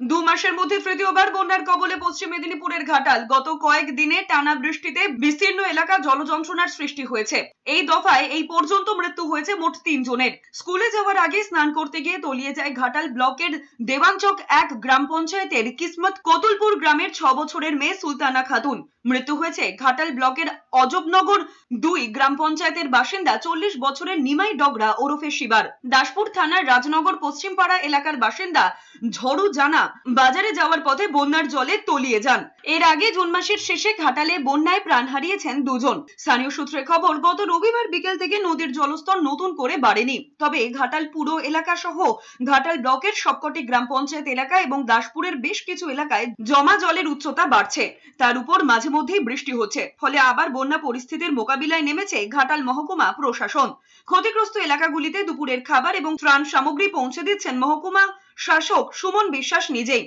দু মাসের মধ্যে তৃতীয়বার বন্যার কবলে পশ্চিম মেদিনীপুরের ঘাটাল। গত কয়েক দিনে টানা বৃষ্টিতে বিস্তীর্ণ এলাকা জলযন্ত্রণার সৃষ্টি হয়েছে। এই দফায় এই পর্যন্ত মৃত্যু হয়েছে মোট তিন জনের স্কুলে যাওয়ার আগে স্নান করতে গিয়ে তলিয়ে যায় ঘাটাল ব্লকের দেওয়ানচক এক গ্রাম পঞ্চায়েতের কিসমত কতুলপুর গ্রামের ছ বছরের মেয়ে সুলতানা খাতুন। মৃত্যু হয়েছে ঘাটাল ব্লকের অজবনগর দুই গ্রাম পঞ্চায়েতের বাসিন্দা চল্লিশ বছরের নিমাই ডগরা ওরফে শিবার। দাসপুর থানার রাজনগর পশ্চিমপাড়া এলাকার বাসিন্দা ঝড়ু জানা বাজারে যাওয়ার পথে বন্যার জলে তলিয়ে যান। এর আগে জুন মাসের শেষে ঘাটালে বন্যায় প্রাণ হারিয়েছেন দুজন। স্থানীয় সূত্রে খবর, গত রবিবার বিকেল থেকে নদীর জলস্তর নতুন করে বাড়েনি। তবে ঘাটাল পুরো এলাকা সহ ঘাটাল ব্লকের সবকটি গ্রাম পঞ্চায়েত এলাকা এবং দাসপুরের বেশ কিছু এলাকায় জমা জলের উচ্চতা বাড়ছে। তার উপর মাঝে মধ্যেই বৃষ্টি হচ্ছে। ফলে আবার বন্যা পরিস্থিতির মোকাবিলায় নেমেছে ঘাটাল মহকুমা প্রশাসন। ক্ষতিগ্রস্ত এলাকাগুলিতে দুপুরের খাবার এবং ত্রাণ সামগ্রী পৌঁছে দিচ্ছেন মহকুমা শাসক সুমন বিশ্বাস নিজেই।